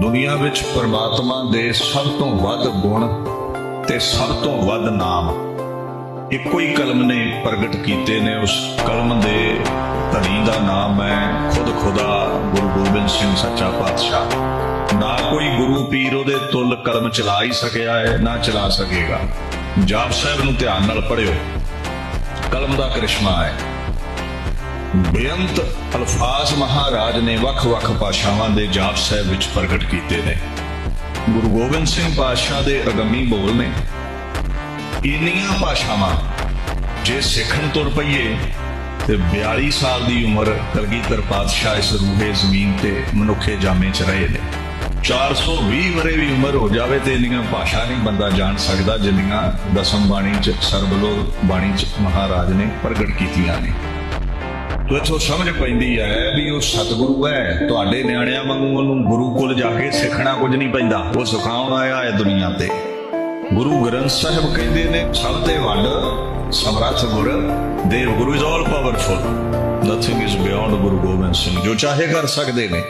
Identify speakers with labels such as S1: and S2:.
S1: ਦੁਨੀਆ ਵਿੱਚ ਪਰਮਾਤਮਾ ਦੇ ਸਭ ਤੋਂ ਵੱਧ ਗੁਣ ਤੇ ਸਭ ਤੋਂ ਵੱਧ ਨਾਮ। ਇੱਕੋ ਹੀ ਕਲਮ ਨੇ ਪ੍ਰਗਟ ਕੀਤੇ ਨੇ। ਉਸ ਕਲਮ ਦੇ ਧਨੀ ਦਾ ਨਾਮ ਹੈ ਖੁਦ ਖੁਦਾ ਗੁਰੂ ਗੋਬਿੰਦ ਸਿੰਘ ਸੱਚਾ ਪਾਤਸ਼ਾਹ। ਨਾ ਕੋਈ ਗੁਰੂ ਪੀਰ ਉਹਦੇ ਤੁਲ ਕਲਮ ਚਲਾ ਹੀ ਸਕਿਆ ਹੈ, ਨਾ ਚਲਾ ਸਕੇਗਾ। ਜਾਪ ਸਾਹਿਬ ਨੂੰ ਧਿਆਨ ਨਾਲ ਪੜਿਓ ਕਲਮ ਦਾ ਕਰਿਸ਼ਮਾ ਹੈ। ਬੇਅੰਤ ਅਲਫਾਜ਼ ਮਹਾਰਾਜ ਨੇ ਵੱਖ-ਵੱਖ ਭਾਸ਼ਾਵਾਂ ਦੇ ਜਾਪ ਸਾਹਿਬ ਵਿੱਚ ਪ੍ਰਗਟ ਕੀਤੇ ਨੇ। ਗੁਰੂ ਗੋਬਿੰਦ ਸਿੰਘ ਪਾਤਸ਼ਾਹ ਦੇ ਅਗੰਮੀ ਬੋਲ ਨੇ। ਇੰਨੀਆਂ ਭਾਸ਼ਾਵਾਂ ਜੇ ਸਿੱਖਣ ਤੁਰ ਪਈਏ ਤੇ 42 ਸਾਲ ਦੀ ਉਮਰ ਕਲਗੀਧਰ ਪਾਤਸ਼ਾਹ ਇਸ ਰੂਹੇ ਜ਼ਮੀਨ ਤੇ ਮਨੁੱਖੇ ਜਾਮੇ ਚ ਰਹੇ ਨੇ। 420 ਵਰੇ ਵੀ ਉਮਰ ਹੋ ਜਾਵੇ ਤੇ ਇੰਨੀਆਂ ਭਾਸ਼ਾ ਨਹੀਂ ਬੰਦਾ ਜਾਣ ਸਕਦਾ, ਜਿੰਨੀਆਂ ਦਸਮ ਬਾਣੀ ਚ ਸਰਬਲੋ ਬਾਣੀ ਚ ਮਹਾਰਾਜ ਨੇ ਪ੍ਰਗਟ ਕੀਤੀਆਂ ਨੇ। ਤੋ ਇਥੋਂ ਸਮਝ ਪੈਂਦੀ ਹੈ ਵੀ ਉਹ ਸਤਿਗੁਰੂ ਹੈ। ਤੁਹਾਡੇ ਨਿਆਣਿਆਂ ਵਾਂਗੂ ਉਹਨੂੰ ਗੁਰੂ ਕੋਲ ਜਾ ਕੇ ਸਿੱਖਣਾ ਕੁਝ ਨਹੀਂ ਪੈਂਦਾ। ਉਹ ਸਿਖਾਉਣ ਆਇਆ ਹੈ ਦੁਨੀਆ ਤੇ। ਗੁਰੂ ਗ੍ਰੰਥ ਸਾਹਿਬ ਕਹਿੰਦੇ ਨੇ, ਸਭ ਦੇ ਵੱਡ ਸਮਰੱਥ ਗੁਰ, ਦੇਵ Guru is all powerful nothing is beyond Guru Gobind Singh ਜੋ ਚਾਹੇ ਕਰ ਸਕਦੇ ਨੇ।